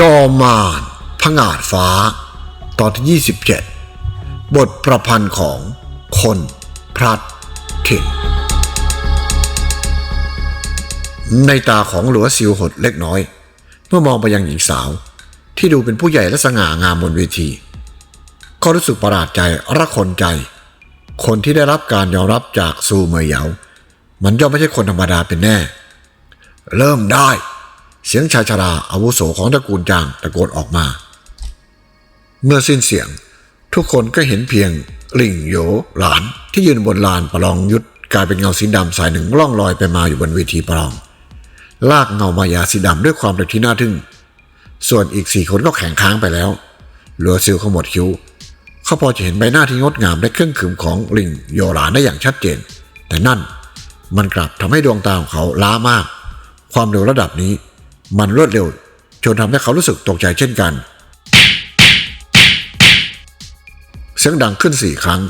จอมานผงาดฟ้า ตอนที่ 27 บทประพันธ์ของคนพลัดถิ่น ในตาของหลัวซิวหดเล็กน้อย เมื่อมองไปยังหญิงสาว ที่ดูเป็นผู้ใหญ่และสง่างามบนเวที ก็รู้สึกประหลาดใจระคนใจ คนที่ได้รับการยอมรับจากซูเมยเหยา มันย่อมไม่ใช่คนธรรมดาเป็นแน่ เริ่มได้ เสียงชายชราอาวุโสของตระกูลจางตะโกนออกมา เมื่อสิ้นเสียง ทุกคนก็เห็นเพียงหลิงโยหลานที่ยืนบนลานประลองยุทธกลายเป็นเงาสีดำสายหนึ่งล่องลอยไปมาอยู่บนเวทีประลอง ลากเงามายาสีดำด้วยความระที่น่าทึ่ง ส่วนอีกสี่คนก็แข็งค้างไปแล้วเหลือซิลขมวดคิ้วเขาพอจะเห็นใบหน้าที่งดงามและเครื่องขึมของลิงโยหลานได้อย่างชัดเจน แต่นั่นมันกลับทำให้ดวงตาของเขาล้ามาก ความเร็วระดับนี้ มันรวดเร็ว จนทำให้เขารู้สึกตกใจเช่นกัน เสียงดังขึ้นสี่ครั้ง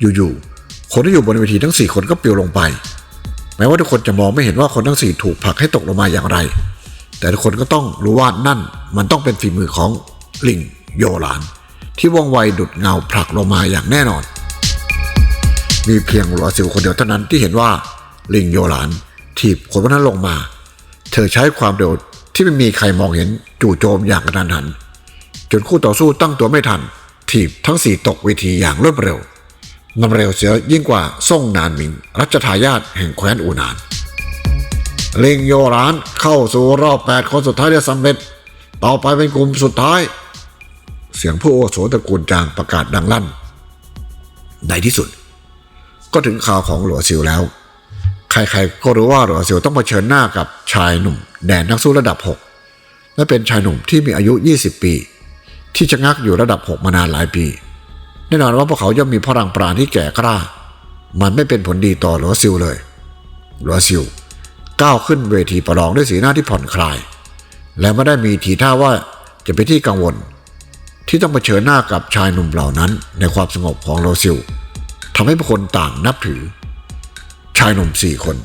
อยู่ๆ คนที่อยู่บนเวทีทั้งสี่คนก็ปลิวลงไป แม้ว่าทุกคนจะมองไม่เห็นว่าคนทั้งสี่ถูกผลักให้ตกลงมาอย่างไร แต่ทุกคนก็ต้องรู้ว่านั่นมันต้องเป็นฝีมือของลิงโยหลาน ที่ว่องไวดุดเงาผลักลงมาอย่างแน่นอน มีเพียงหลัวสิวคนเดียวเท่านั้นที่เห็นว่าลิงโยหลานถีบคนพวกนั้นลงมา เธอใช้ความเร็วที่ไม่มีใครมองเห็นจู่โจมอย่างกระทันหัน จนคู่ต่อสู้ตั้งตัวไม่ทัน ถีบทั้งสี่ตกเวทีอย่างรวดเร็วมันเร็วเสียยิ่งกว่าส่งนานมิง รัชทายาทแห่งแคว้นอูนาน เลิงโยรานเข้าสู่รอบแปดคนสุดท้ายได้สำเร็จ ต่อไปเป็นกลุ่มสุดท้าย เสียงผู้โอโสตระกูลจางประกาศดังลั่น ในที่สุด ก็ถึงข่าวของหลัวซิวแล้ว ใครๆก็รู้ว่าหลัวซิวต้องเผชิญหน้ากับชายหนุ่ม แดนนักสู้ระดับ 6 และเป็นชายหนุ่มที่มีอายุ 20 ปี ที่ชะงักอยู่ระดับ 6 มานานหลายปี แน่นอนว่าพวกเขาย่อมมีพลังปราณที่แก่กล้า มันไม่เป็นผลดีต่อหลัวซิวเลย หลัวซิวก้าวขึ้นเวทีประลองด้วยสีหน้าที่ผ่อนคลาย และไม่ได้มีทีท่าว่าจะเป็นที่กังวล ที่ต้องเผชิญหน้ากับชายหนุ่มเหล่านั้น ในความสงบของโลซิลทำให้ผู้คนต่างนับถือ ชายหนุ่มสี่คน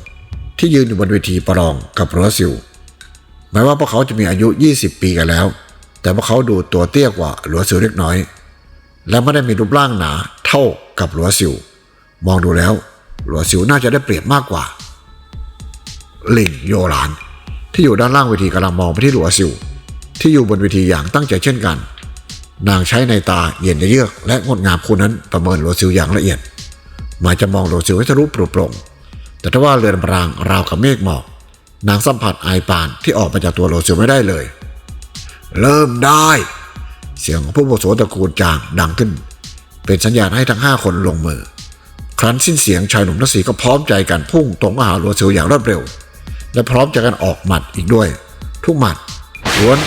ที่ยืนอยู่บนเวทีประลองกับโลซิลแม้ว่าพวกเขาจะมีอายุ 20 ปีกันแล้ว แต่พวกเขาดูตัวเตี้ยกว่าหลัวซิลเล็กน้อย และไม่ได้มีรูปร่างหนาเท่ากับหลัวซิลมองดูแล้วหลัวซิลน่าจะได้เปรียบมากกว่าลิงโยหลาน ที่อยู่ด้านล่างเวทีกำลังมองไปที่หลัวซิว ที่อยู่บนเวทีอย่างตั้งใจเช่นกัน นางใช้ในตาเย็นเยือกและงดงามคู่นั้นประเมินหลัวซิวอย่างละเอียดหมายจะมองหลัวซิวให้ทะลุปลุกปลง แต่ถ้าว่าเรือนรางราวกับเมฆหมอกนางสัมผัสไอปานที่ออกมาจากตัวหลัวซิวไม่ได้เลย เริ่มได้ เสียงของผู้โมโสตระกูลจางดังขึ้น เป็นสัญญาณให้ทั้งห้าคนลงมือ ครั้นสิ้นเสียงชายหนุ่มทั้งสีก็พร้อมใจกันพุ่งตรงมาหาหลัวซิวอย่างรวดเร็ว และพร้อมจกันออกหมัดอีกด้วย ทุกหมัดล้วน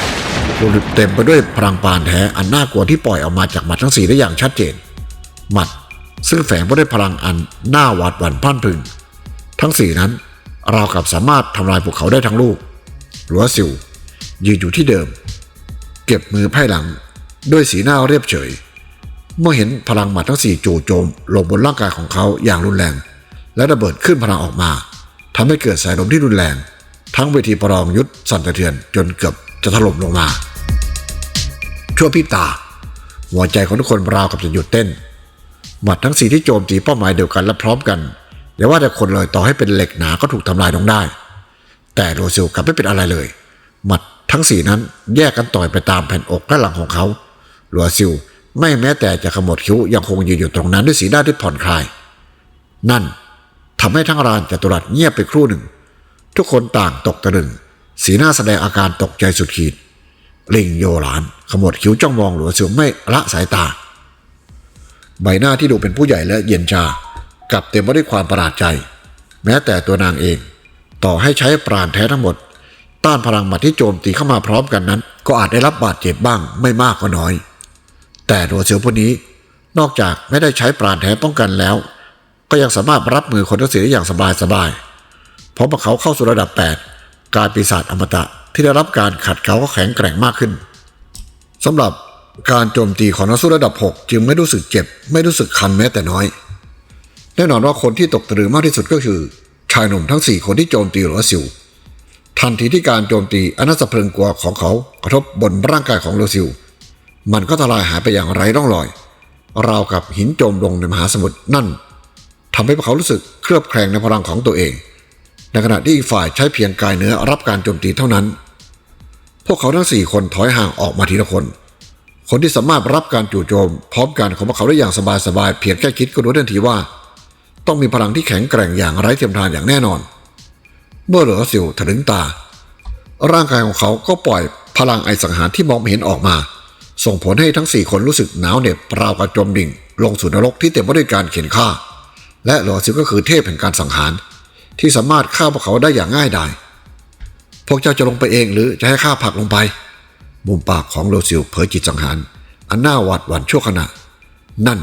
หลุดเต็มไปด้วยพลังปานแท้อันน่ากลัวที่ปล่อยออกมาจากหมัดทั้งสี่ได้อย่างชัดเจน หมัดซึ่งแฝงไปด้วยพลังอันน่าหวาดหวั่นพันพึง ทั้งสี่นั้นราวกับสามารถทำลายภูเขาได้ทั้งลูกหลัวสิวยืนอยู่ที่เดิม เก็บมือไพ่หลังด้วยสีหน้าเรียบเฉย เมื่อเห็นพลังหมัดทั้งสี่จู่โจมลงบนร่างกายของเขาอย่างรุนแรง และระเบิดขึ้นพลังออกมาทำให้เกิดสายลมที่รุนแรง ทั้งเวทีประลองยุทธสั่นสะเทือนจนเกือบจะถล่มลงมา ชั่วพิบตา หัวใจของทุกคนราวกับจะหยุดเต้นหมัดทั้งสี่ที่โจมตีเป้าหมายเดียวกันและพร้อมกัน อย่าว่าแต่คนเลยต่อให้เป็นเหล็กหนาก็ถูกทำลายลงได้ แต่โรซิลกลับไม่เป็นอะไรเลย หมัดทั้งสี่นั้นแยกกันต่อยไปตามแผ่นอกและหลังของเขาโรซิลไม่แม้แต่จะขมวดคิ้วยังคงยืนอยู่ตรงนั้นด้วยสีหน้าที่ผ่อนคลาย นั่นทำให้ทั้งรานจัตุรัสเงียบไปครู่หนึ่ง ทุกคนต่างตกตะลึง สีหน้าแสดงอาการตกใจสุดขีด ลิงโยหลานขมวดคิ้วจ้องมองหลัวเสือไม่ละสายตา ใบหน้าที่ดูเป็นผู้ใหญ่และเย็นชา กลับเต็มไปด้วยความประหลาดใจ แม้แต่ตัวนางเอง ต่อให้ใช้ปราณแท้ทั้งหมด ต้านพลังหมัดที่โจมตีเข้ามาพร้อมกันนั้น ก็อาจได้รับบาดเจ็บบ้างไม่มากก็น้อย แต่โดเสือพวกนี้ นอกจากไม่ได้ใช้ปราณแท้ป้องกันแล้ว ก็ยังสามารถรับมือคนทั้งสี่ได้อย่างสบายสบายๆเพราะพวกเขาเข้าสู่ระดับ 8 การปีศาจอมตะที่ได้รับการขัดเกลาก็แข็งแกร่งมากขึ้นสำหรับการโจมตีของนักสู้ระดับ 6 จึงไม่รู้สึกเจ็บ ไม่รู้สึกคันแม้แต่น้อย แน่นอนว่าคนที่ตกตะลึงมากที่สุดก็คือ ชายหนุ่มทั้ง 4 คนที่โจมตีหลัวซิว ทันทีที่การโจมตีอนัสะเพลิงกลัวของเขากระทบบนร่างกายของโรซิลมันก็ทลายหายไปอย่างไร้ร่องรอย ราวกับหินจมลงในมหาสมุทรนั่นทำให้พวกเขารู้สึกเครือบแคลงในพลังของตัวเอง ในขณะที่อีกฝ่ายใช้เพียงกายเนื้อรับการโจมตีเท่านั้น พวกเขาทั้งสี่คนถอยห่างออกมาทีละคน คนที่สามารถรับการจู่โจม พร้อมกันของพวกเขาได้อย่างสบายๆเพียงแค่คิดก็รู้ทันทีว่า ต้องมีพลังที่แข็งแกร่งอย่างไร้เทียมทานอย่างแน่นอน เมื่อเหลือสิวถลึงตา ร่างกายของเขาก็ปล่อยพลังไอสังหารที่มองไม่เห็นออกมา ส่งผลให้ทั้งสี่คนรู้สึกหนาวเหน็บราวกับจมดิ่ง ลงสู่นรกที่เต็มไปด้วยการเข็นฆ่า และหลอซิวก็คือเทพแห่งการสังหาร ที่สามารถฆ่าพวกเขาได้อย่างง่ายดายพวกเจ้าจะลงไปเองหรือจะให้ข้าผลักลงไปมุมปากของโลซิลเผยจิตสังหาร อันน่าหวาดหวั่นชั่วขณะ นั่น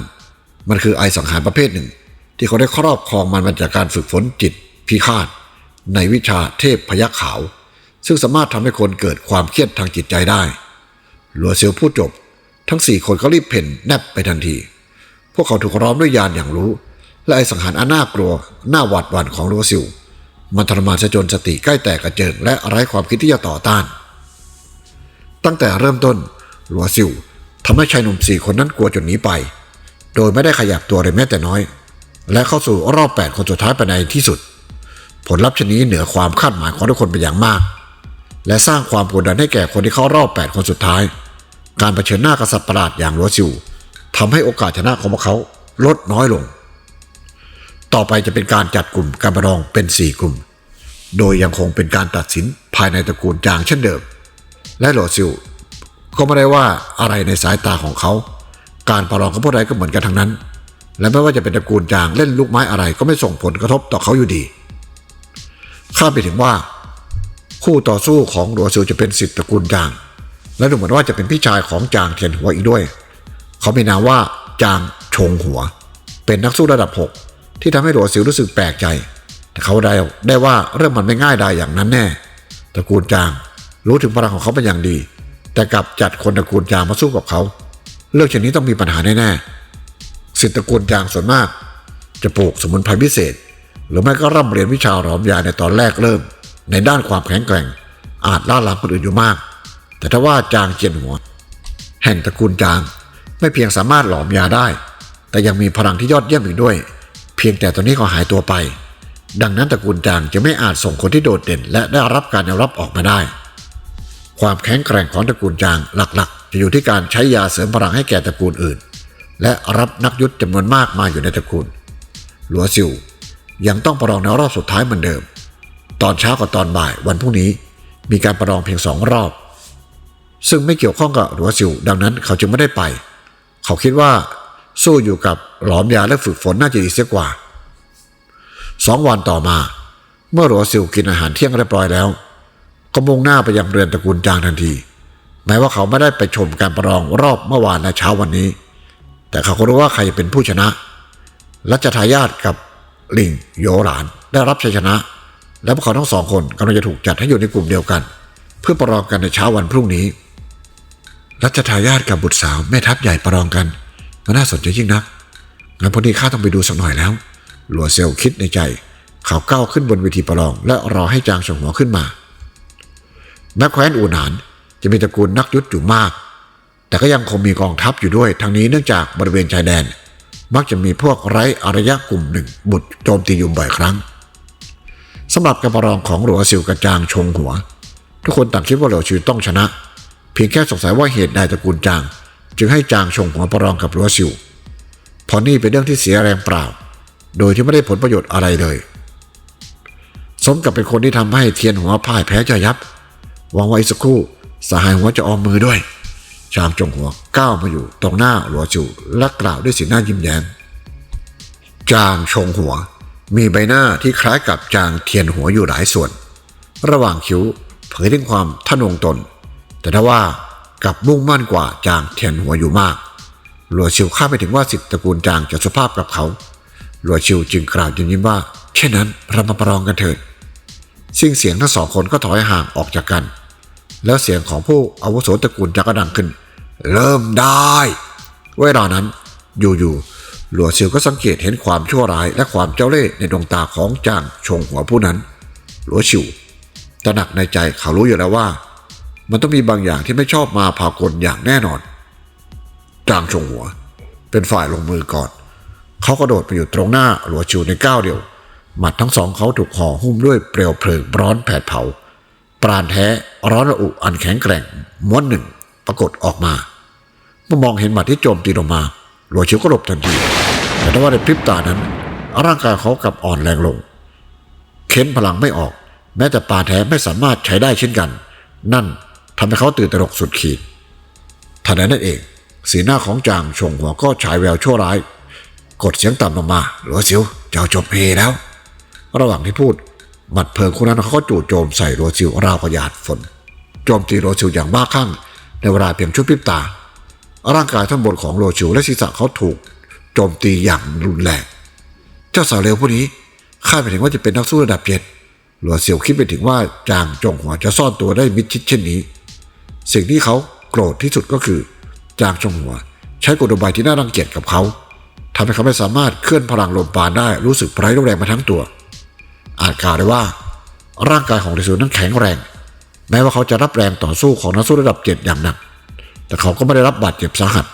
มันคือไอสังหารประเภทหนึ่ง ที่เขาได้ครอบครองมันมาจากการฝึกฝนจิตพิฆาต ในวิชาเทพพยัคขาว ซึ่งสามารถทำให้คนเกิดความเครียดทางจิตใจได้ หลัวเซียวพูดจบ ทั้งสี่คนก็รีบเพ่นแนบไปทันที พวกเขาถูกล้อมด้วยยานอย่างรู้ และไอสังหารอันน่ากลัวน่าหวาดหวั่นของหลัวซิวมันทรมานซะจนสติใกล้แตกกระเจิงและไร้ความคิดที่จะต่อต้าน ตั้งแต่เริ่มต้นหลัวซิวทำให้ชายหนุ่มสี่คนนั้นกลัวจนหนีไป โดยไม่ได้ขยับตัวเลยแม้แต่น้อย และเข้าสู่รอบแปดคนสุดท้ายไปในที่สุด ผลลัพธ์ชนี้เหนือความคาดหมายของทุกคนเป็นอย่างมาก และสร้างความกดดันให้แก่คนที่เข้ารอบแปดคนสุดท้าย การเผชิญหน้ากับสัตว์ประหลาดอย่างหลัวซิวทำให้โอกาสชนะของพวกเขาลดน้อยลง ต่อไปจะเป็นการจัดกลุ่มการประลองเป็นสี่กลุ่ม โดยยังคงเป็นการตัดสินภายในตระกูลจางเช่นเดิม และหลอซิวก็ไม่ได้ว่าอะไรในสายตาของเขา การประลองของพวกใดก็เหมือนกันทั้งนั้น และไม่ว่าจะเป็นตระกูลจางเล่นลูกไม้อะไรก็ไม่ส่งผลกระทบต่อเขาอยู่ดีข้าไปถึงว่า คู่ต่อสู้ของหลัวซิวจะเป็นสิทธิตระกูลจาง และดูเหมือนว่าจะเป็นพี่ชายของจางเทียนหัวอีกด้วย เขามีนามว่าจางชงหัว เป็นนักสู้ระดับ 6 ที่ทำให้หลัวซิวรู้สึกแปลกใจ แต่เขาได้ได้ว่าเรื่องมันไม่ง่ายได้อย่างนั้นแน่ ตระกูลจางรู้ถึงพลังของเขาเป็นอย่างดี แต่กลับจัดคนตระกูลจางมาสู้กับเขา เรื่องเช่นนี้ต้องมีปัญหาแน่ๆ สิทธิตระกูลจางส่วนมาก จะปลูกสมุนไพรพิเศษ หรือไม่ก็ร่ำเรียนวิชาหลอมยาในตอนแรกเริ่ม ในด้านความแข็งแกร่ง อาจล่าล้ำคนอื่นอยู่มาก แต่ถ้าว่าจางเจียนหัว แห่งตระกูลจางไม่เพียงสามารถหลอมยาได้ แต่ยังมีพลังที่ยอดเยี่ยมอีกด้วย เพียงแต่ตอนนี้เขาหายตัวไป ดังนั้นตระกูลจางจะไม่อาจส่งคนที่โดดเด่น และได้รับการยอมรับออกมาได้ ความแข็งแกร่งของตระกูลจางหลักๆ จะอยู่ที่การใช้ยาเสริมพลังให้แก่ตระกูลอื่น และรับนักยุทธจำนวนมากมาอยู่ในตระกูล หลัวซิวยังต้องประลองในรอบสุดท้ายเหมือนเดิม ตอนเช้ากับตอนบ่ายวันพรุ่งนี้มีการประลองเพียงสองรอบ ซึ่งไม่เกี่ยวข้องกับหลัวซิวดังนั้นเขาจึงไม่ได้ไป เขาคิดว่าสู้อยู่กับหลอมยาและฝึกฝนน่าจะดีเสียกว่าสองวันต่อมา เมื่อหลัวซิวกินอาหารเที่ยงเรียบร้อยแล้ว ก็มุ่งหน้าไปยังเรือนตระกูลจางทันทีแม้ว่าเขาไม่ได้ไปชมการประลองรอบเมื่อวานและเช้าวันนี้ แต่เขาก็รู้ว่าใครเป็นผู้ชนะรัชทายาทกับลิงโยหลานได้รับชัยชนะ และพวกเขาทั้งสองคนกำลังจะถูกจัดให้อยู่ในกลุ่มเดียวกัน เพื่อประลองกันในเช้าวันพรุ่งนี้ รัชทายาทกับบุตรสาวแม่ทัพใหญ่ประลองกันมันน่าสนใจยิ่งนักงั้นพอดีข้าต้องไปดูสักหน่อยแล้ว หลัวเซลคิดในใจ เขาก้าวขึ้นบนเวทีประลอง และรอให้จางชงหัวขึ้นมาแม้แคว้นอูหนานจะมีตระกูลนักยุทธอยู่มาก แต่ก็ยังคงมีกองทัพอยู่ด้วยทั้งนี้เนื่องจากบริเวณชายแดน มักจะมีพวกไร้อารยะกลุ่มหนึ่ง บุดโจมตีอยู่บ่อยครั้งสำหรับการประลองของหลัวซิวกระจางชงหัว ทุกคนต่างคิดว่าหลัวซิวต้องชนะ เพียงแค่สงสัยว่าเหตุใดตระกูลจาง จึงให้จางชงหัวประลองกับหลัวซิวเพราะนี่เป็นเรื่องที่เสียแรงเปล่า โดยที่ไม่ได้ผลประโยชน์อะไรเลย สมกับเป็นคนที่ทำให้เทียนหัวพ่ายแพ้จะยับหวังว่าอีกสักครู่สหายหัวจะออมมือด้วย จางจงหัวก้าวมาอยู่ตรงหน้าหลัวจิวและกล่าวด้วยสีหน้ายิ้มแย้ม จางชงหัว มีใบหน้าที่คล้ายกับจางเทียนหัวอยู่หลายส่วน ระหว่างคิ้วเผยถึงความทะนงตน แต่ถ้าว่ากับมุ่งมั่นกว่าจางเทียนหัวอยู่มาก หลัวชิวคาดไปถึงว่าสิทธิตระกูลจางจะสุภาพกับเขา หลัวชิวจึงกล่าวยิ้มยิ้มว่า เช่นนั้นเรามาประลองกันเถิดสิ่งเสียงทั้งสองคนก็ถอยห่างออกจากกัน แล้วเสียงของผู้อาวุโสตระกูลจะก็ดังขึ้น เริ่มได้ เวลานั้นอยู่ๆหลัวซิวก็สังเกตเห็นความชั่วร้ายและความเจ้าเล่ห์ในดวงตาของจางชงหัวผู้นั้น หลัวชิวตระหนักในใจเขารู้อยู่แล้วว่า มันต้องมีบางอย่างที่ไม่ชอบมาพากลอย่างแน่นอน จางชงหัว เป็นฝ่ายลงมือก่อน เขากระโดดไปอยู่ตรงหน้าหลัวชิวในก้าวเดียว หมัดทั้งสองเขาถูกห่อหุ้มด้วยเปลวเพลิงร้อนแผดเผา ปราณแท้ร้อนระอุอันแข็งแกร่งม้วนหนึ่ง ปรากฏออกมา เมื่อมองเห็นหมัดที่โจมตีลงมาหลัวชิวก็หลบทันที แต่ถ้าว่าในพริบตานั้น ร่างกายเขากลับอ่อนแรงลง เค้นพลังไม่ออก แม้แต่ปาแท้ไม่สามารถใช้ได้เช่นกัน นั่นทำให้เขาตื่นตระหนกสุดขีดทันใดนั้นเอง สีหน้าของจางชงหัวก็ฉายแววชั่วร้าย กดเสียงต่ำลงมา หลัวซิวเจ้าจบเพแล้ว ระหว่างที่พูดหมัดเพลิงคนนั้นเขาก็จู่โจมใส่โรวซิวราวกระยาดฝน โจมตีโรวซิวอย่างบ้าคลั่ง ในเวลาเพียงชั่วพริบตา ร่างกายท่านบนของโรวซิวและศีรษะเขาถูกโจมตีอย่างรุนแรง เจ้าสาวเร็วผู้นี้คาดไปถึงว่าจะเป็นนักสู้ระดับเจ็ดหลัวเสี่ยวคิดไปถึงว่าจางจงหัวจะซ่อนตัวได้มิดชิดเช่นนี้ สิ่งที่เขาโกรธที่สุดก็คือ จางจงหัว ใช้กลอุบายที่น่ารังเกียจกับเขาทำให้เขาไม่สามารถเคลื่อนพลังลมปราณได้รู้สึกไร้แรงมาทั้งตัว อาจกล่าวได้ว่า ร่างกายของเรซูนั้นแข็งแรง แม้ว่าเขาจะรับแรงต่อสู้ของนักสู้ระดับเจ็ดอย่างหนัก แต่เขาก็ไม่ได้รับบาดเจ็บสาหัส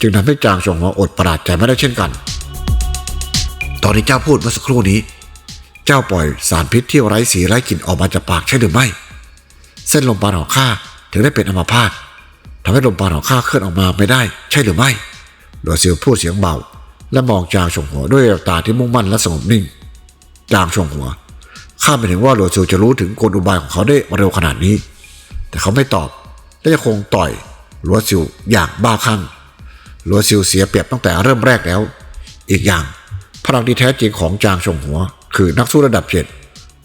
จึงทำให้จางจงหัวอดประหลาดใจไม่ได้เช่นกัน ตอนที่เจ้าพูดเมื่อสักครู่นี้ เจ้าปล่อยสารพิษที่ไร้สีไร้กลิ่นออกมาจากปากใช่หรือไม่ เส้นลมปราณของข้าถึงได้เป็นอัมพาตทำให้ลมปราณของข้าเคลื่อนออกมาไม่ได้ ใช่หรือไม่หลวงเซียวพูดเสียงเบา และมองจางชงหัวด้วยแววตาที่มุ่งมั่นและสงบนิ่ง จางชงหัว ข้าไม่ถึงว่าหลวงเซียวจะรู้ถึงกลอุบายของเขาได้เร็วขนาดนี้ แต่เขาไม่ตอบและยังคงต่อยหลวงเซียวอย่างบ้าคลั่งหลวงเซียวเสียเปรียบตั้งแต่เริ่มแรกแล้ว อีกอย่างพลังที่แท้จริงของจางชงหัว คือนักสู้ระดับเจ็ด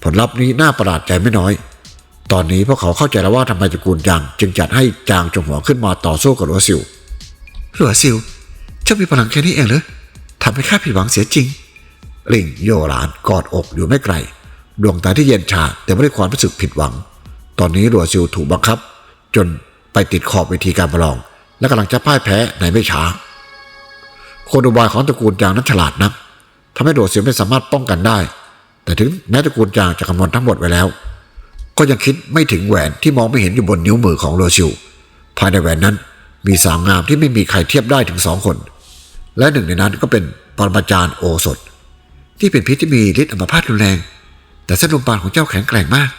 ผลลัพธ์นี้น่าประหลาดใจไม่น้อย ตอนนี้พวกเขาเข้าใจแล้วว่าทำไมตระกูลจางจึงจัดให้จางชงหัวขึ้นมาต่อสู้กับหลัวซิวหลัวซิวเจ้ามีพลังแค่นี้เองเหรอทำให้ข้าผิดหวังเสียจริงลิงโยหลานกอดอกอยู่ไม่ไกล ดวงตาที่เย็นชาแต่ไม่ได้ความรู้สึกผิดหวัง ตอนนี้หลัวซิวถูกบังคับ จนไปติดขอบเวทีการประลอง และกำลังจะพ่ายแพ้ในไม่ช้าโคโดบายของตระกูลจางนั้นฉลาดนักทำให้โดดเสียวไม่สามารถป้องกันได้ แต่ถึงแม้ตระกูลจางจะคำนวณทั้งหมดไว้แล้ว ก็ยังคิดไม่ถึงแหวนที่มองไม่เห็นอยู่บนนิ้วมือของโรชิว ภายในแหวนนั้นมีสาวงามที่ไม่มีใครเทียบได้ถึงสองคน และหนึ่งในนั้นก็เป็นปรมาจารย์โอสถ ที่เป็นพิษที่มีฤทธิ์อัมพาตรุนแรง แต่เส้นลมปราณของเจ้าแข็งแกร่งมาก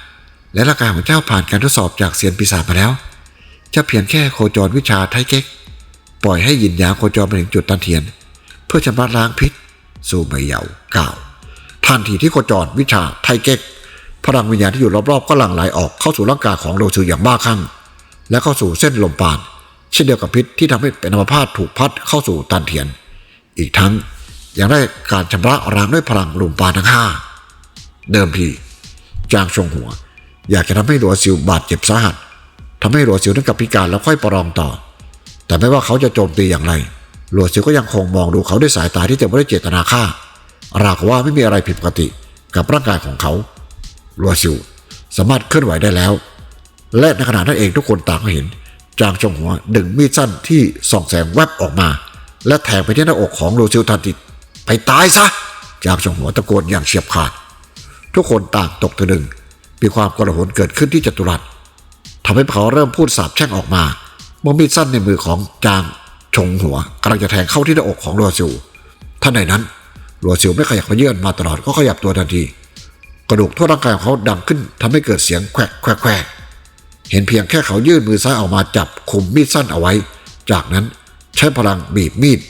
และร่างกายของเจ้าผ่านการทดสอบจากเซียนปีศาจมาแล้ว จะเพียงแค่โคจรวิชาไทเก๊ก ปล่อยให้ยินยางโคจรไปถึงจุดตันเทียน เพื่อชำระล้างพิษ สู่ใบเหยาเก่าทันทีที่โคจรวิชาไทเก๊ก พลังวิญญาณที่อยู่รอบๆก็หลั่งไหลออกเข้าสู่ร่างกายของโรชืออย่างบ้าคลั่ง และเข้าสู่เส้นลมปราณเช่นเดียวกับพิษที่ทำให้เป็นอัมพาตถูกพัดเข้าสู่ตันเทียน อีกทั้งยังได้การชำระล้างด้วยพลังลมปราณทั้งห้า เดิมทีจางชงหัว อยากจะทำให้หลัวซิวบาดเจ็บสาหัสทำให้หลัวซิวนั้นกับพิการแล้วค่อยประลองต่อ แต่ไม่ว่าเขาจะโจมตีอย่างไรหลัวซิวก็ยังคงมองดูเขาด้วยสายตาที่เต็มไปด้วยเจตนาฆ่าราวกับว่าไม่มีอะไรผิดปกติกับร่างกายของเขาหลัวซิวสามารถเคลื่อนไหวได้แล้ว และในขณะนั้นเองทุกคนต่างก็เห็น จางชงหัวดึงมีดสั้นที่ส่องแสงแวบออกมา และแทงไปที่หน้าอกของหลัวซิวทันทีไปตายซะจางชงหัวตะโกนอย่างเฉียบขาด ทุกคนต่างตกตะลึง มีความกระหนเกิดขึ้นที่จัตุรัสทำให้เขาเริ่มพูดสาบแช่งออกมาเมื่อมีดสั้นในมือของจางชงหัวกำลังจะแทงเข้าที่หน้าอกของรัวซิวท่านใดนั้นรัวซิวไม่ขยับขยื่นมาตลอดก็ขยับตัวทันที กระดูกทั่วร่างกายของเขาดังขึ้นทำให้เกิดเสียงแควกแควกแควกเห็นเพียงแค่เขายื่นมือซ้ายออกมาจับคุมมีดสั้นเอาไว้ จากนั้นใช้พลังบีบมีด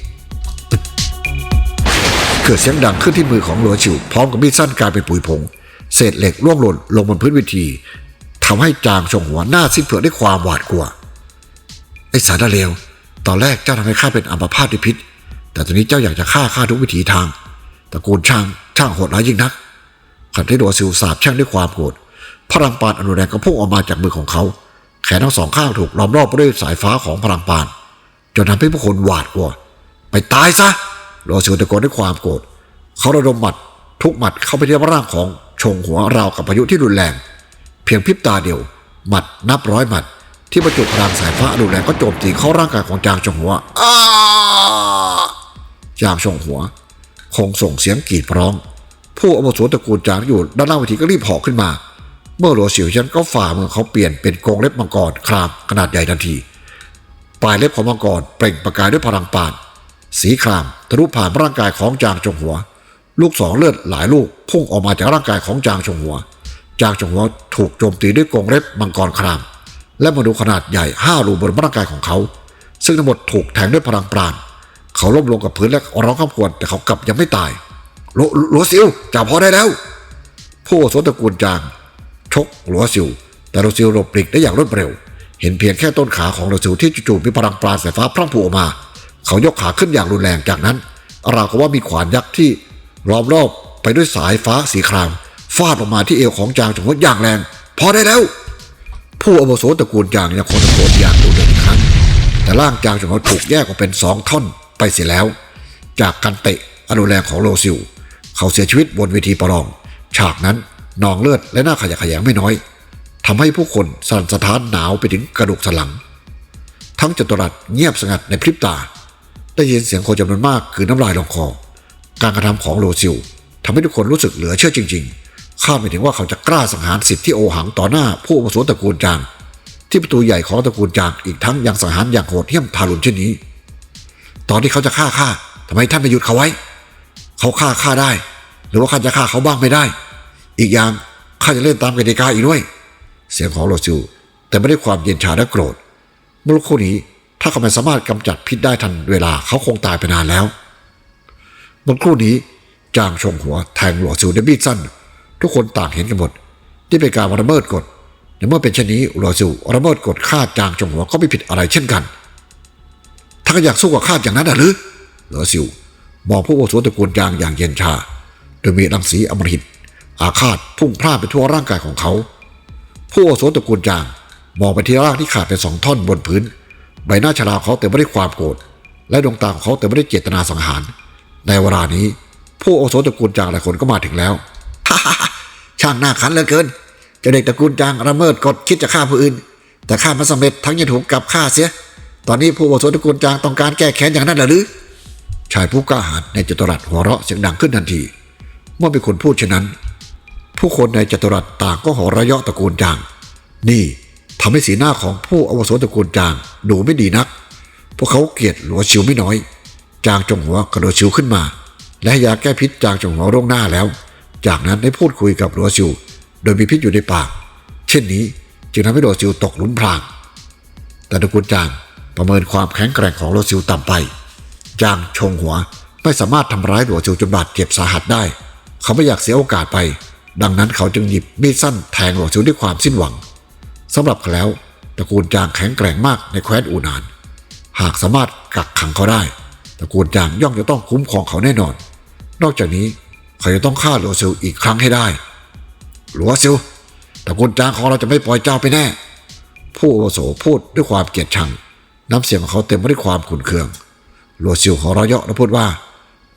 เกิดเสียงดังขึ้นที่มือของหลัวฉิวพร้อมกับมีดสั้นกลายเป็นปุ๋ยผง เศษเหล็กร่วงหล่นลงบนพื้นเวทีทำให้จางชงหัวหน้าสิ้นเผือด้วยความหวาดกลัว ไอ้สารเลว ตอนแรกเจ้าทำให้ข้าเป็นอัมพาตด้วยพิษ แต่ตอนนี้เจ้าอยากจะฆ่าข้าทุกวิถีทาง ตระกูลช่างช่างโหดร้ายยิ่งนักขันที่โดซิวสาบแช่งด้วยความโกรธ พลังปานอนุแรงก็พุ่งออกมาจากมือของเขา แขนทั้งสองข้างถูกล้อมรอบด้วยสายฟ้าของพลังปาน จนทำให้ผู้คนหวาดกลัว ไปตายซะโรซิวตะโกนด้วยความโกรธ เขาระดมหมัดทุกหมัดเข้าไปที่ร่างของ ชงหัวราวกับพายุที่รุนแรง เพียงพริบตาเดียว หมัดนับร้อยหมัด ที่บรรจุพลังสายฟ้ารุนแรงก็โจมตีเข้าร่างกายของจางชงหัวจางชงหัว คงส่งเสียงกรีดร้อง ผู้อาวุโสตระกูลจางอยู่ด้านล่างเวทีก็รีบหอขึ้นมา เมื่อหลัวเสิวช่นก็ฝ่ามือเขาเปลี่ยนเป็นกรงเล็บมังกรครามขนาดใหญ่ทันทีปลายเล็บของมังกรเปล่งประกายด้วยพลังปาน สีครามทะลุผ่านร่างกายของจางจงหัว ลูกสองเลือดหลายลูกพุ่งออกมาจากร่างกายของจางจงหัว จางจงหัวถูกโจมตีด้วยกรงเล็บมังกรคราม และมาดูขนาดใหญ่ห้ารูบนร่างกายของเขา ซึ่งทั้งหมดถูกแทงด้วยพลังปราณ เขาล้มลงกับพื้นและร้องข้ามควรแต่เขากลับยังไม่ตายโลโลซิลจับพอได้แล้ว ผู้อาวุโสตระกูลจาง ชกหลัวซิว แต่หลัวซิวหลบหลีกได้อย่างรวดเร็ว เห็นเพียงแค่ต้นขาของหลัวซิวที่จู่ๆมีพลังปราณสายฟ้าพรั่งพรูออกมา เขายกขาขึ้นอย่างรุนแรงจากนั้นราวกับว่ามีขวานยักษ์ที่ ล้อมรอบไปด้วยสายฟ้าสีครามฟาดออกมาที่เอวของจางจงหัวอย่างแรง พอได้แล้ว ผู้อาวุโสตระกูลจางยังคงตะโกนอย่างดุเดือดอีกครั้ง แต่ร่างจางจงหัวถูกแยกออกเป็นสองท่อนไปเสียแล้ว จากการเตะอนุแรงของโลซิลเขาเสียชีวิตบนเวทีประลอง ฉากนั้นนองเลือดและหน้าขยะแขยงไม่น้อยทำให้ผู้คนสั่นสะท้านหนาวไปถึงกระดูกสันหลัง ทั้งจตุรัสเงียบสงัดในพริบตา ได้ยินเสียงคนจำนวนมากคือน้ำลายลงคอ การกระทำของโลซิลทำให้ทุกคนรู้สึกเหลือเชื่อจริงๆคาดไม่ถึงว่าเขาจะกล้าสังหารสิทธิ์ที่โอหังต่อหน้าผู้อาวุตระกูลจาง ที่ประตูใหญ่ของตระกูลจางอีกทั้งยังสังหารอย่างโหดเหี้ยมทารุณเช่นนี้ ตอนที่เขาจะฆ่าข้าทำไมท่านไม่หยุดเขาไว้ เขาฆ่าข้าได้ หรือว่าข้าจะฆ่าเขาบ้างไม่ได้ อีกอย่างข้าจะเล่นตามกติกาอีกด้วย เสียงของโลซิลแต่ไม่ได้ความเย็นชาและโกรธเมื่อคู่นี้ถ้าเขาไม่สามารถกำจัดพิษได้ทันเวลาเขาคงตายไปนานแล้ว เมื่อครู่นี้จางชงหัวแทงหลวซิลด้วยมีดสั้น ทุกคนต่างเห็นกันหมดที่เป็นการละเมิดกฎในเมื่อเป็นเช่นนี้หลวซิลละเมิดกฎฆ่าจางชงหัวก็ไม่ผิดอะไรเช่นกัน ถ้าอยากสู้กับข้าอย่างนั้นหรือหลวซิลมองผู้อาวุโสตระกูลจางอย่างเย็นชา โดยมีรังสีอมฤตอาฆาตพุ่งพล่านไปทั่วร่างกายของเขา ผู้อาวุโสตระกูลจางมองไปที่ร่างที่ขาดเป็นสองท่อนบนพื้น ใบหน้าชราเขาเต็มไปด้วยความโกรธและดวงตาของเขาเต็มไปด้วยเจตนาสังหาร ในเวลานี้ ผู้อาวุโสตระกูลจางหลายคนก็มาถึงแล้วช่างหน้าขันเหลือเกินเจ้าเด็กตระกูลจางระเมิดกฎคิดจะฆ่าผู้อื่น แต่ฆ่ามันสำเร็จทั้งยังถูกกลับฆ่าเสีย ตอนนี้ผู้อาวุโสตระกูลจางต้องการแก้แค้นอย่างนั้นหรือชายผู้กล้าหาญในจตุรัสหัวเราะเสียงดังขึ้นทันทีเมื่อมีคนพูดเช่นนั้น ผู้คนในจตุรัสต่างก็หัวเราะเยาะตระกูลจาง นี่ทำให้สีหน้าของผู้อาวุโสตระกูลจางดูไม่ดีนัก พวกเขาเกลียดหลัวชิวไม่น้อย จางจงหัวกระโดดชิวขึ้นมา และยาแก้พิษจางจงหัวลงหน้าแล้ว จากนั้นได้พูดคุยกับหลัวชิว โดยมีพิษอยู่ในปาก เช่นนี้จึงทำให้หลัวชิวตกหลุมพราง แต่ตระกูลจางประเมินความแข็งแกร่งของหลัวชิวต่ำไป จางชงหัวไม่สามารถทำร้ายหลัวชิวจนบาดเจ็บสาหัสได้ เขาไม่อยากเสียโอกาสไป ดังนั้นเขาจึงหยิบมีดสั้นแทงหลัวชิวด้วยความสิ้นหวังสำหรับเขาแล้วตระกูลจางแข็งแกร่งมากในแคว้นอูนาน หากสามารถกักขังเขาได้ ตระกูลจางย่อมจะต้องคุ้มครองเขาแน่นอน นอกจากนี้เขาจะต้องฆ่าหลัวซิลอีกครั้งให้ได้ หลัวซิลตระกูลจางของเราจะไม่ปล่อยเจ้าไปแน่ ผู้อาวุโสพูดด้วยความเกลียดชัง น้ำเสียงของเขาเต็มไปด้วยความขุ่นเคืองหลัวซิลของเราเยาะและพูดว่า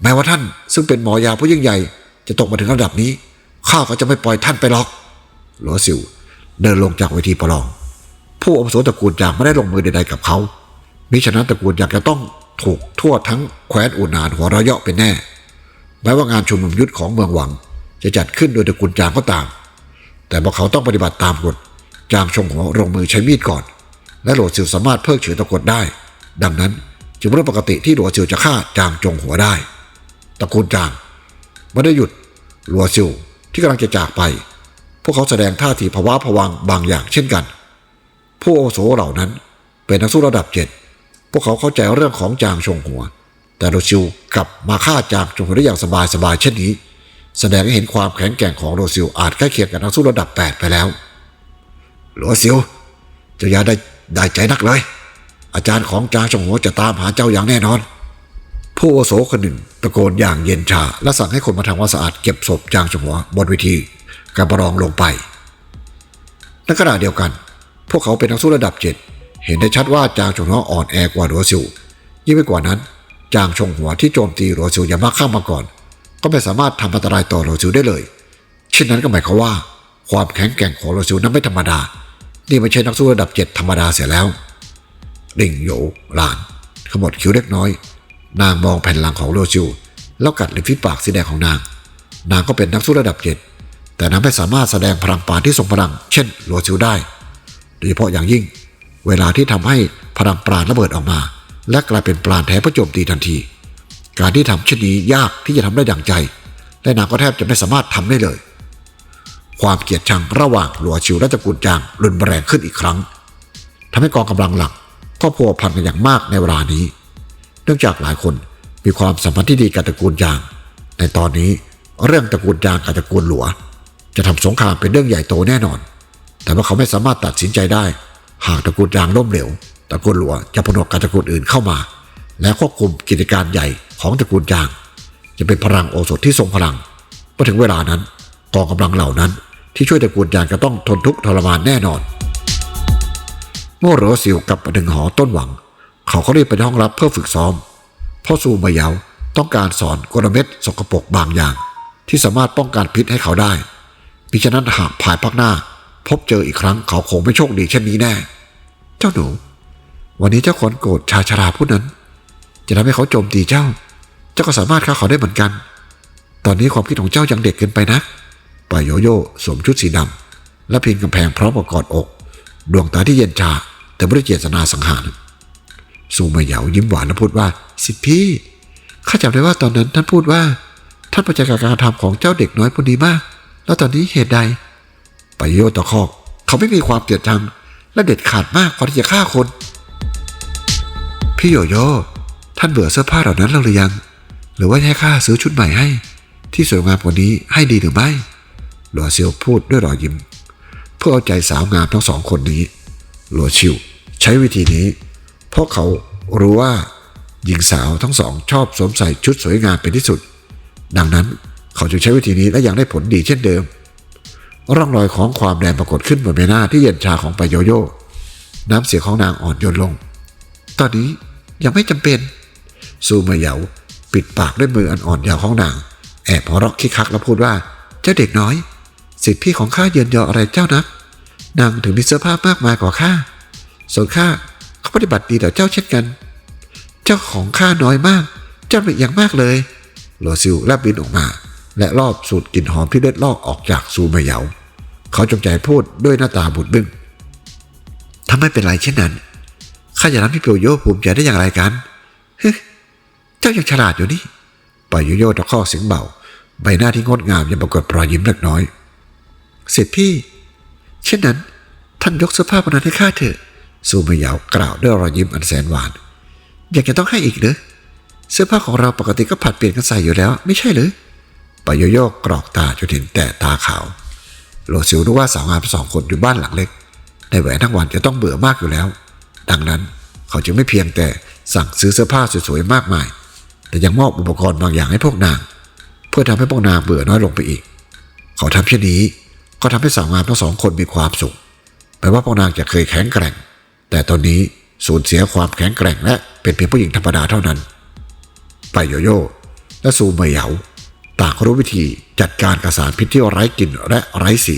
แม้ว่าท่านซึ่งเป็นหมอยาผู้ยิ่งใหญ่ จะตกมาถึงระดับนี้ข้าก็จะไม่ปล่อยท่านไปหรอก หลัวซิลเดินลงจากเวทีประลอง ผู้อาวุโสตระกูลจางไม่ได้ลงมือใดๆกับเขามิฉะนั้นตระกูลจางจะต้อง ถูกทั่วทั้งแคว้นอูนานหัวระยะเป็นแน่ แม้ว่างานชุมนุมยุทธของเมืองหวัง จะจัดขึ้นโดยตระกูลจางก็ตาม แต่พวกเขาต้องปฏิบัติตามกฎจางชงหัวลงมือใช้มีดก่อน และโหลดซิลสามารถเพิกเฉยตะกฎได้ ดังนั้นจึงเป็นปกติที่หลัวซิลจะฆ่าจางจงหัวได้ ตระกูลจางไม่ได้หยุดหลัวซิลที่กำลังจะจากไป พวกเขาแสดงท่าทีภาวะผวังบางอย่างเช่นกัน ผู้โอโสเหล่านั้นเป็นนักสู้ระดับเจ็ด พวกเขาเข้าใจเรื่องของจางชงหัว แต่โรซิลกลับมาฆ่าจางชงหัวได้อย่างสบายๆเช่นนี้ แสดงให้เห็นความแข็งแกร่งของโรซิลอาจใกล้เคียงกับนักสู้ระดับแปดไปแล้วโรซิลเจะอย่าได้ได้ใจนักเลย อาจารย์ของจางชงหัวจะตามหาเจ้าอย่างแน่นอน ผู้อาโสคนหนึ่งตะโกนอย่างเย็นชา และสั่งให้คนมาทำความสะอาดเก็บศพจางชงหัวบนเวทีการปรองลงไปในขณะเดียวกัน พวกเขาเป็นนักสู้ระดับเจ็ด เห็นได้ชัดว่าจางชงหัวอ่อนแอกว่าหลัวซิวยิ่งไปกว่านั้น จางชงหัวที่โจมตีหลัวซิวอย่างมากข้ามมาก่อน ก็ไม่สามารถทำอันตรายต่อหลัวซิวได้เลย เช่นนั้นก็หมายความว่า ความแข็งแกร่งของหลัวซิวนั้นไม่ธรรมดา นี่ไม่ใช่นักสู้ระดับเจ็ดธรรมดาเสียแล้วริ่งโหยหลานขมวดคิ้วเล็กน้อย นางมองแผ่นหลังของโรซิวแล้วกัดริมฝีปากสีแดงของนาง นางก็เป็นนักสู้ระดับเจ็ดแต่นั้นไม่สามารถแสดงพลังปราที่ทรงพลัง เช่นหลัวซิวได้โดยเฉพาะอย่างยิ่ง เวลาที่ทำให้พลังปราณระเบิดออกมา และกลายเป็นปราณแท้เพื่อโจมตีทันที การที่ทำเช่นนี้ยากที่จะทำได้ดังใจ และนางก็แทบจะไม่สามารถทำได้เลย ความเกลียดชังระหว่างหลัวชิวและตระกูลจางรุนแรงขึ้นอีกครั้งทำให้กองกำลังหลักก็พัวพันกันอย่างมากในเวลานี้ เนื่องจากหลายคนมีความสัมพันธ์ที่ดีกับตระกูลจาง ในตอนนี้เรื่องตระกูลจางกับตระกูลหลัว จะทำสงครามเป็นเรื่องใหญ่โตแน่นอน แต่ว่าเขาไม่สามารถตัดสินใจได้ หากตระกูลจางล้มเหลวตระกูลหลัวจะผนวกกับตระกูลอื่นเข้ามา และควบคุมกิจการใหญ่ของตระกูลจาง จะเป็นพลังโอสถที่ทรงพลังพอถึงเวลานั้นกองกำลังเหล่านั้น ที่ช่วยตระกูลจางจะต้องทนทุกข์ทรมานแน่นอนเมื่อรอสิวกลับมาถึงหอต้นหวัง เขาก็รีบไปห้องรับเพื่อฝึกซ้อมเพ่อซูมาเยาต้องการสอนกลเม็ดสกปรกบางอย่าง ที่สามารถป้องกันพิษให้เขาได้มิฉะนั้นหากภายภาคหน้า พบเจออีกครั้งเขาคงไม่โชคดีเช่นนี้แน่ เจ้าหนู วันนี้เจ้าขนโกรธชายชราผู้นั้น จะทำให้เขาโจมตีเจ้า เจ้าก็สามารถฆ่าเขาได้เหมือนกัน ตอนนี้ความคิดของเจ้ายังเด็กเกินไปนะปล่อยโยโย่สวมชุดสีดำและพิงกำแพงพร้อมกับกอดอก ดวงตาที่เย็นชา แต่ไม่ได้เจตนาสังหารซูมาเหยายิ้มหวานและพูดว่า สิทธิพี่ข้าจำได้ว่าตอนนั้นท่านพูดว่า ท่านประจักษ์กับการทำของเจ้าเด็กน้อยคนนี้มาก แล้วตอนนี้เหตุใด ปายโยตะคอก เขาไม่มีความเกลียดชัง และเด็ดขาดมากพอที่จะฆ่าคน พี่โยโย่ท่านเบื่อเสื้อผ้าเหล่านั้นแล้วหรือยัง หรือว่าให้ข้าซื้อชุดใหม่ให้ ที่สวยงามกว่านี้ให้ดีหรือไม่หลัวเซียวพูดด้วยรอยยิ้ม เพื่อเอาใจสาวงามทั้งสองคนนี้หลัวชิวใช้วิธีนี้ เพราะเขารู้ว่าหญิงสาวทั้งสองชอบสวมใส่ชุดสวยงามเป็นที่สุด ดังนั้นเขาจึงใช้วิธีนี้และยังได้ผลดีเช่นเดิม ร่องรอยของความแดงปรากฏขึ้นบนใบหน้าที่เย็นชาของปายโยโย่น้ำเสียงของนางอ่อนโยนลง ตอนนี้ยังไม่จำเป็น ซูมาเหยาปิดปากด้วยมืออันอ่อนยาวของนาง แอบหัวเราะคิกคักแล้วพูดว่า เจ้าเด็กน้อย สิทธิพี่ของข้าเยือนยออะไรเจ้านะนางถึงมีเสื้อผ้ามากมายกว่าข้า ส่วนข้าเขาปฏิบัติดีต่อเจ้าเช่นกัน เจ้าของข้าน้อยมาก เจ้าเป็นอย่างมากเลย หลัวซิวแลบบินออกมา และรอบสูดกลิ่นหอมที่เล็ดลอกออกจากซูมาเหยา เขาจงใจพูดด้วยหน้าตาบุดบึ้งถ้าไม่เป็นไรเช่นนั้นข้าจะทำให้เปียวโยภูมิใจได้อย่างไรกันเฮ้ยเจ้ายังฉลาดอยู่นี่ปล่อยโยโย่ตะคอกเสียงเบาใบหน้าที่งดงามยังปรากฏรอยยิ้มเล็กน้อย เสร็จพี่ เช่นนั้น ท่านยกเสื้อผ้าพนั้นให้ข้าเถอะซูมาเหยากล่าวด้วยรอยยิ้มอันแสนหวาน อยากจะต้องให้อีกเหรอเสื้อผ้าของเราปกติก็ผัดเปลี่ยนกันใส่อยู่แล้ว ไม่ใช่หรือปล่อยโยโย่กรอกตาจนเห็นแต่ตาขาว โลซิวรู้ว่าสาวงามสองคนอยู่บ้านหลังเล็ก ในแหวนทั้งวันจะต้องเบื่อมากอยู่แล้ว ดังนั้นเขาจึงไม่เพียงแต่สั่งซื้อเสื้อผ้าสวยๆมากมาย แต่ยังมอบอุปกรณ์บางอย่างให้พวกนาง เพื่อทำให้พวกนางเบื่อน้อยลงไปอีก เขาทำเช่นนี้ก็ทำให้สาวงามทั้งสองคนมีความสุขแม้ว่าพวกนางจะเคยแข็งแกร่ง แต่ตอนนี้สูญเสียความแข็งแกร่งและเป็นเพียงผู้หญิงธรรมดาเท่านั้น ไปโยโย่และซูเมเหยา ต่างรู้วิธีจัดการกับสารพิษที่ไร้กลิ่นและไร้สี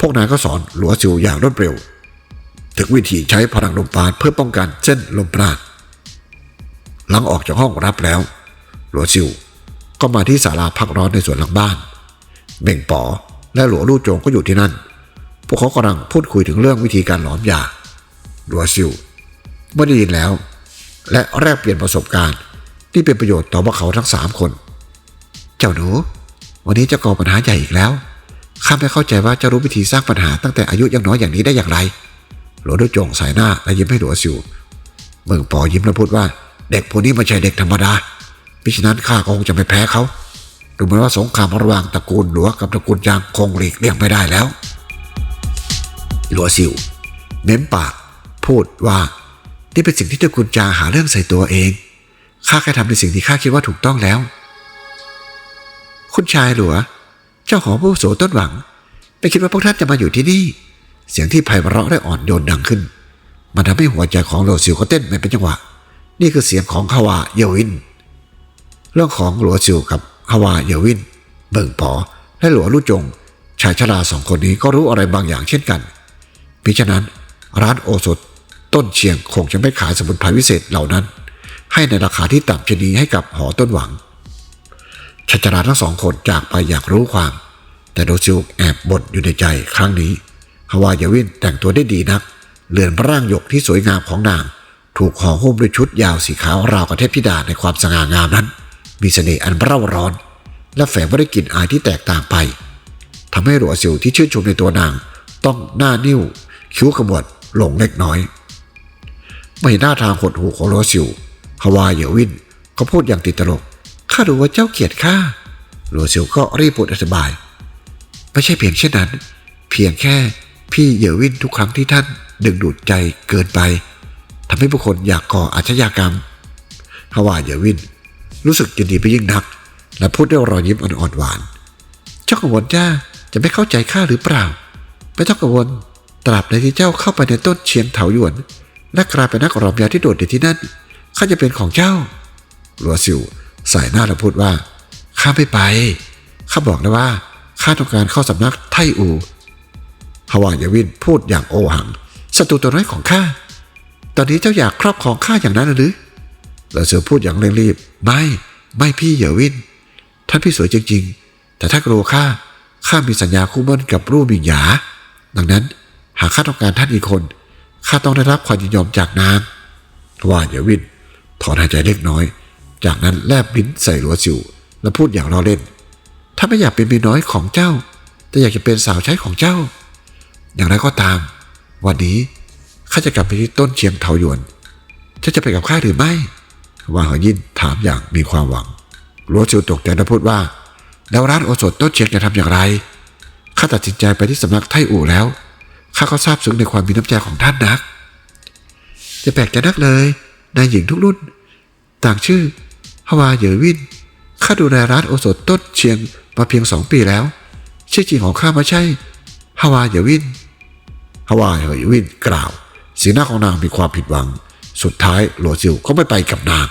พวกนางก็สอนหลัวซิวอย่างรวดเร็ว ถึงวิธีใช้พลังลมปราณเพื่อป้องกันเส้นลมปราณหลังออกจากห้องรับแล้ว หลัวซิวก็มาที่ศาลาพักร้อนในสวนหลังบ้าน เบ่งป๋อและหลัวลู่โจงก็อยู่ที่นั่น พวกเขากำลังพูดคุยถึงเรื่องวิธีการหลอมยาหลัวซิวเมื่อได้ยินแล้ว และแลกเปลี่ยนประสบการณ์ที่เป็นประโยชน์ต่อพวกเขาทั้งสามคน เจ้าหนู วันนี้เจะก่อปัญหาใหญ่อีกแล้วข้าไม่เข้าใจว่าจะรู้วิธีสร้างปัญหาตั้งแต่อายุยังน้อยอย่างนี้ได้อย่างไร หลวงดูจงสายหน้าและยิ้มให้หลวงซิวเมืองปอยิ้มแล้วพูดว่า เด็กพวกนี้ไม่ใช่เด็กธรรมดามิฉะนั้นข้าก็คงจะไม่แพ้เขาดูเหมือนว่าสงครามระหว่างตระกูลหลัวกับตระกูลจางคงหลีกเลี่ยงไม่ได้แล้ว หลัวซิวเม้มปาก พูดว่านี่เป็นสิ่งที่ตระกูลจางหาเรื่องใส่ตัวเองข้าแค่ทำในสิ่งที่ข้าคิดว่าถูกต้องแล้ว คุณชายหลัว เจ้าของผู้โสต้นหวัง ไม่คิดว่าพวกท่านจะมาอยู่ที่นี่ เสียงที่ไพเราะและอ่อนโยนดังขึ้น มันทำให้หัวใจของโลซิวเขาเต้นไม่เป็นจังหวะ นี่คือเสียงของฮาวาเยวิน เรื่องของหลัวซิวกับฮาวาเยวิน เบิ่งปอและหลัวลู่จง ชายชราสองคนนี้ก็รู้อะไรบางอย่างเช่นกันมิฉะนั้นร้านโอสถต้นเชียงคงจะไม่ขายสมุนไพรวิเศษเหล่านั้น ให้ในราคาที่ต่ำชนีให้กับหอต้นหวัง ชัชราทั้งสองคนจากไปอยากรู้ความ แต่โดซิลแอบบ่นอยู่ในใจครั้งนี้ฮาวาเยวินแต่งตัวได้ดีนัก เลือนร่างหยกที่สวยงามของนาง ถูกห่อหุ้มด้วยชุดยาวสีขาวราวกับเทพธิดาในความสง่างามนั้น มีเสน่ห์อันเร่าร้อน และแฝงไว้ด้วยกลิ่นอายที่แตกต่างไปทำให้หลัวซิลที่ชื่นชมในตัวนาง ต้องหน้านิ้ว คิ้วขมวดหลงเล็กน้อยไม่เห็นหน้าทางหดหูของโรซิลฮาวายเยวินเขาพูดอย่างติดตลก ข้ารู้ว่าเจ้าเกลียดข้าโรซิลก็รีบพูดอธิบาย ไม่ใช่เพียงเช่นนั้น เพียงแค่พี่เยวินทุกครั้งที่ท่านดึงดูดใจเกินไปทำให้ผู้คนอยากก่ออาชญากรรมฮาวายเยวิน รู้สึกยินดีไปยิ่งนัก และพูดด้วยรอยยิ้มอ่อนๆหวาน เจ้ากังวลจ้าจะไม่เข้าใจข้าหรือเปล่า ไม่ต้องกังวลตราบใดที่เจ้าเข้าไปในต้นเชียงเถาหยวนและกลายเป็นนักรอมยาที่โดดเด่นที่นั่นข้าจะเป็นของเจ้าหลัวซิว สายหน้าและพูดว่า ข้าไม่ไป ข้าบอกแล้วว่า ข้าต้องการเข้าสำนักไทอูฮาวายวินพูดอย่างโอหังศัตรูตัวน้อยของข้า ตอนนี้เจ้าอยากครอบครองข้าอย่างนั้นหรือหลัวซิวพูดอย่างเร่งรีบ ไม่ ไม่พี่เหยวิน ท่านพี่สวยจริง ๆ แต่ถ้ากลัวข้า ข้ามีสัญญาคู่มั่นกับรูปบิงหยา ดังนั้นหากข้าต้องการท่านอีกคน ข้าต้องได้รับความยินยอมจากนางว่าอย่าวินถอนหายใจเล็กน้อย จากนั้นแลบลิ้นใส่หลัวซิวและพูดอย่างล้อเล่น ถ้าไม่อยากเป็นเมียน้อยของเจ้า แต่อยากจะเป็นสาวใช้ของเจ้า อย่างไรก็ตาม วันนี้ข้าจะกลับไปที่ต้นเชียงเถาหยวนเจ้าจะไปกับข้าหรือไม่วาเหอยินถามอย่างมีความหวังหลัวซิวตกใจและพูดว่าแล้วร้านโอสถต้นเชียงจะทำอย่างไรข้าตัดสินใจไปที่สำนักไทอู่แล้วข้าก็ทราบซึ้งในความมีน้ำใจของท่านนักจะแปลกใจนักเลยนายหญิงทุกรุ่น ต่างชื่อ ฮาวาเหยวินข้าดูแลร้านโอสถต้นเชียงมาเพียงสองปีแล้วชื่อจริงของข้าไม่ใช่ฮาวาเหยวินฮาวาเหยวินกล่าว สีหน้าของนางมีความผิดหวัง สุดท้ายหลัวซิวก็ไม่ไปกับนาง